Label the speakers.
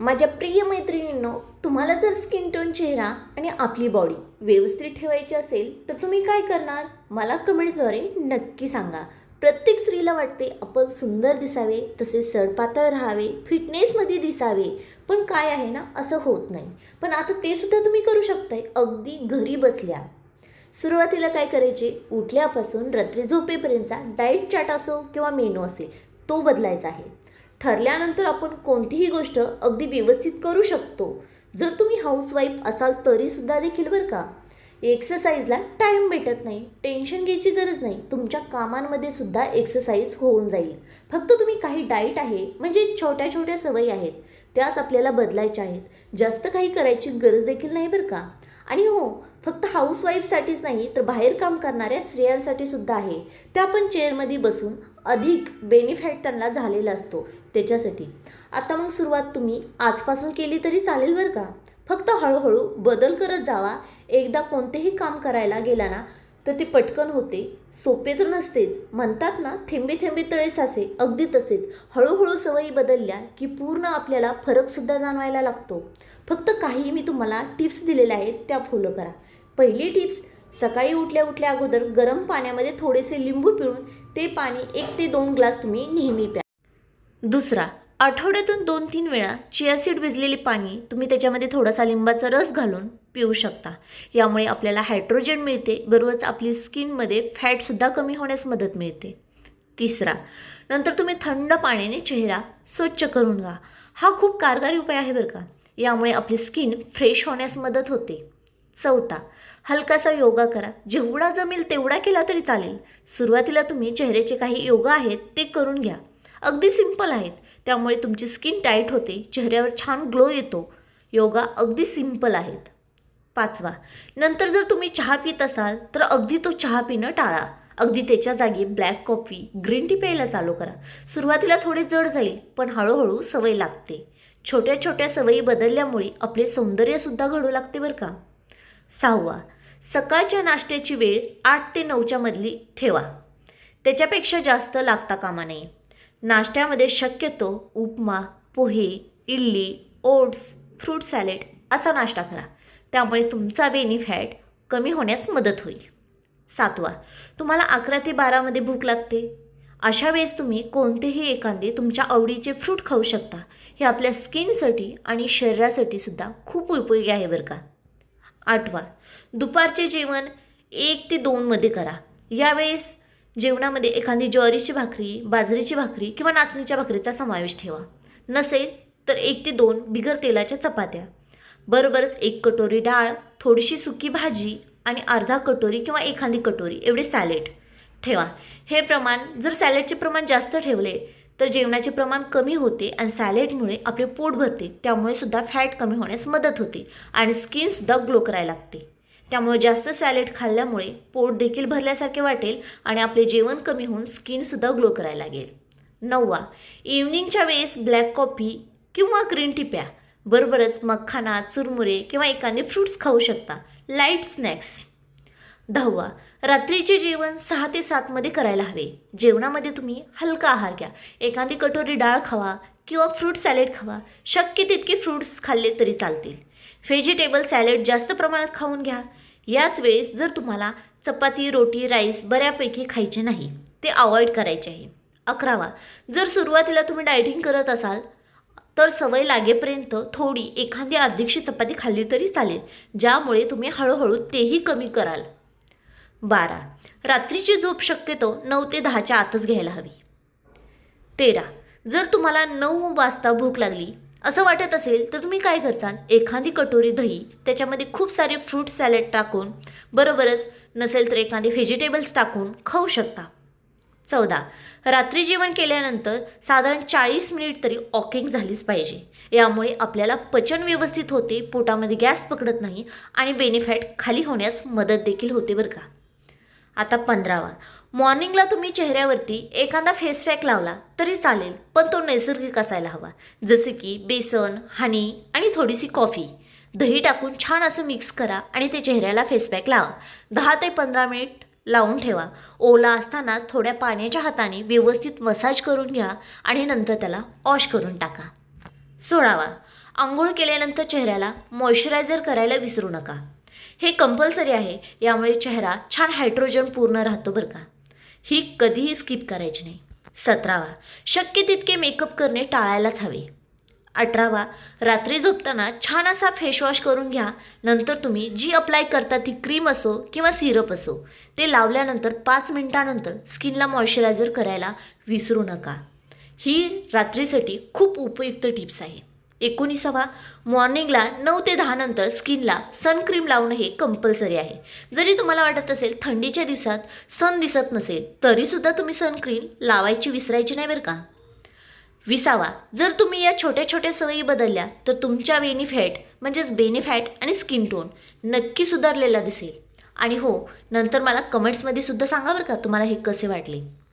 Speaker 1: माझ्या प्रिय मैत्रिणींनो तुम्हाला जर स्किन टोन चेहरा आणि आपली बॉडी व्यवस्थित ठेवायची असेल तर तुम्ही काय करणार? मला कमेंट्सद्वारे नक्की सांगा. प्रत्येक स्त्रीला वाटते आपण सुंदर दिसावे तसे सडपातळ राहावे फिटनेसमध्ये दिसावे. पण काय आहे ना असं होत नाही. पण आता ते सुद्धा तुम्ही करू शकताय अगदी घरी बसल्या. सुरुवातीला काय करायचे? उठल्यापासून रात्री झोपेपर्यंतचा डाएट चार्ट असो किंवा मेनू असेल तो बदलायचा आहे. ठरल्यानंतर आपण कोणतीही गोष्ट अगदी व्यवस्थित करू शकतो. जर तुम्ही हाऊसवाईफ असाल तरीसुद्धा देखील बरं का. एक्सरसाइजला टाईम भेटत नाही. टेन्शन घ्यायची गरज नाही. तुमच्या कामांमध्ये सुद्धा एक्सरसाइज होऊन जाईल. फक्त तुम्ही काही डाईट आहे म्हणजे छोट्या छोट्या सवयी आहेत. त्याच आपल्याला बदलायच्या आहेत. जास्त काही करायची गरज देखील नाही बरं का. आणि हो फक्त हाऊसवाईफसाठीच नाही तर बाहेर काम करणाऱ्या स्त्रियांसाठी सुद्धा आहे. त्या पण चेअरमध्ये बसून अधिक बेनिफिट त्यांना झालेला असतो त्याच्यासाठी. आता मग सुरुवात तुम्ही आजपासून केली तरी चालेल बरं का? फक्त हळूहळू बदल करत जावा. एकदा कोणतेही काम करायला गेला ना तर ते पटकन होते. सोपे तर नसतेच. म्हणतात ना थेंबे थेंबे तळे साचे अगदी तसेच. हळूहळू सवयी बदलल्या की पूर्ण आपल्याला फरकसुद्धा जाणवायला लागतो. फक्त काही मी तुम्हाला टिप्स दिलेल्या आहेत त्या फॉलो करा. पहिली टिप्स सकाळी उठल्या उठल्या अगोदर गरम पाण्यामध्ये थोडेसे लिंबू पिळून ते पाणी एक ते दोन ग्लास तुम्ही नेहमी प्या. दुसरा आठवड्यातून दोन तीन वेळा चियासीड भिजलेले पाणी तुम्ही त्याच्यामध्ये थोडासा लिंबाचा रस घालून पिऊ शकता. यामुळे आपल्याला हायड्रोजन मिळते बरोबरच आपली स्किनमध्ये फॅटसुद्धा कमी होण्यास मदत मिळते. तिसरा नंतर तुम्ही थंड पाण्याने चेहरा स्वच्छ करून घ्या. हा खूप कारगारी उपाय आहे बरं का. यामुळे आपली स्किन फ्रेश होण्यास मदत होते. चौथा हलकासा योगा करा. जेवढा जमेल तेवढा केला तरी चालेल. सुरुवातीला तुम्ही चेहऱ्याचे काही योगा आहेत ते करून घ्या. अगदी सिंपल आहेत. त्यामुळे तुमची स्किन टाईट होते चेहऱ्यावर छान ग्लो येतो. योगा अगदी सिंपल आहेत. पाचवा नंतर जर तुम्ही चहा पित असाल तर अगदी तो चहा पिणं टाळा. अगदी त्याच्या जागी ब्लॅक कॉफी ग्रीन टी प्यायला चालू करा. सुरुवातीला थोडे जड जाईल पण हळूहळू सवय लागते. छोट्या छोट्या सवयी बदलल्यामुळे आपले सौंदर्यसुद्धा घडू लागते बरं का? सहावा सकाळच्या नाश्त्याची वेळ आठ ते नऊच्या मधली ठेवा. त्याच्यापेक्षा जास्त लागता कामा नये. नाश्त्यामध्ये शक्यतो upma pohe idli oats fruit salad असा नाश्ता करा. त्यामुळे तुमचा बेनिफॅट कमी होण्यास मदत होईल. सातवा तुम्हाला अकरा ते बारामध्ये भूक लागते. अशा वेळेस तुम्ही कोणतेही एखादे तुमच्या आवडीचे फ्रूट खाऊ शकता. हे आपल्या स्किनसाठी आणि शरीरासाठी सुद्धा खूप उपयोगी आहे बरं का. आठवा. दुपारचे जेवण एक ते दोनमध्ये करा. यावेळेस जेवणामध्ये एखादी ज्वारीची भाकरी बाजरीची भाकरी किंवा नाचणीच्या भाकरीचा समावेश ठेवा. नसेल तर एक ते दोन बिगर तेलाच्या चपात्या. बरोबरच एक कटोरी डाळ थोडीशी सुकी भाजी आणि अर्धा कटोरी किंवा एखादी कटोरी एवढे सॅलेड ठेवा. हे प्रमाण जर सॅलेडचे प्रमाण जास्त ठेवले तर जेवणाचे प्रमाण कमी होते आणि सॅलेडमुळे आपले पोट भरते. त्यामुळे सुद्धा फॅट कमी होण्यास मदत होते आणि स्किनसुद्धा ग्लो करायला लागते. त्यामुळे जास्त सॅलेड खाल्ल्यामुळे पोट देखील भरल्यासारखे वाटेल आणि आपले जेवण कमी होऊन स्किनसुद्धा ग्लो करायला लागेल. नववा इव्हनिंगच्या वेळेस ब्लॅक कॉफी किंवा ग्रीन टी प्या. बरोबरच मखाना चुरमुरे किंवा एकाने फ्रूट्स खाऊ शकता. Light snacks. दहावा रात्रीचे जेवण सहा ते सातमध्ये करायला हवे. जेवणामध्ये तुम्ही हलका आहार घ्या. एखादी कटोरी डाळ खावा किंवा फ्रूट सॅलेड खावा. शक्य तितके फ्रूट्स खाल्ले तरी चालतील. व्हेजिटेबल सॅलेड जास्त प्रमाणात खाऊन घ्या. याच वेळेस जर तुम्हाला चपाती रोटी राईस बऱ्यापैकी खायचे नाही ते अवॉइड करायचे आहे. अकरावा जर सुरुवातीला तुम्ही डायटिंग करत असाल तर सवय लागेपर्यंत थोडी एखादी अर्धीक्षी चपाती खाल्ली तरी चालेल ज्यामुळे तुम्ही हळूहळू तेही कमी कराल. बारा. रात्रीची झोप शक्यतो नऊ ते दहाच्या आतच घ्यायला हवी. तेरा. जर तुम्हाला नऊ वाजता भूक लागली असं वाटत असेल तर तुम्ही काय करसाल एखादी कटोरी दही त्याच्यामध्ये खूप सारे फ्रूट सॅलड टाकून बरोबरच नसेल तर एखादी व्हेजिटेबल्स टाकून खाऊ शकता. चौदा. रात्री जेवण केल्यानंतर साधारण चाळीस मिनिट तरी वॉकिंग झालीच पाहिजे. यामुळे आपल्याला पचन व्यवस्थित होते पोटामध्ये गॅस पकडत नाही आणि बेनिफॅट खाली होण्यास मदत देखील होते बरं का. आता पंधरावा. मॉर्निंगला तुम्ही चेहऱ्यावरती एखादा फेस पॅक लावला तरी चालेल पण तो नैसर्गिक असायला हवा. जसे की बेसन हनी आणि थोडीशी कॉफी दही टाकून छान असं मिक्स करा आणि ते चेहऱ्याला फेस पॅक लावा. दहा ते पंधरा मिनिट लावून ठेवा. ओला असताना थोड्या पाण्याच्या हाताने व्यवस्थित मसाज करून घ्या आणि नंतर त्याला वॉश करून टाका. सोळावा. आंघोळ केल्यानंतर चेहऱ्याला मॉइश्चरायझर करायला विसरू नका. हे कंपल्सरी आहे. यामुळे चेहरा छान हायड्रोजन पूर्ण राहतो बरं का. ही कधीही स्किप करायची नाही. सतरावा शक्य तितके मेकअप करणे टाळायलाच हवे. अठरावा रात्री झोपताना छान असा फेसवॉश करून घ्या. नंतर तुम्ही जी अप्लाय करता ती क्रीम असो किंवा सिरप असो ते लावल्यानंतर पाच मिनिटानंतर स्किनला मॉइश्चरायझर करायला विसरू नका. ही रात्रीसाठी खूप उपयुक्त टिप्स आहे. एकोणीसावा. मॉर्निंगला नऊ ते दहा नंतर स्किनला सनक्रीम लावणं हे कंपल्सरी आहे. जरी तुम्हाला वाटत असेल थंडीच्या दिवसात सन दिसत नसेल तरीसुद्धा तुम्ही सनक्रीम लावायची विसरायची नाही बरं का? विसावा. जर तुम्ही या छोट्या छोट्या सवयी बदलल्या तर तुमच्या बेनिफॅट म्हणजेच बेनिफॅट आणि स्किन टोन नक्की सुधारलेला दिसेल. आणि हो नंतर मला कमेंट्समध्ये सुद्धा सांगा बरं का तुम्हाला हे कसे वाटले?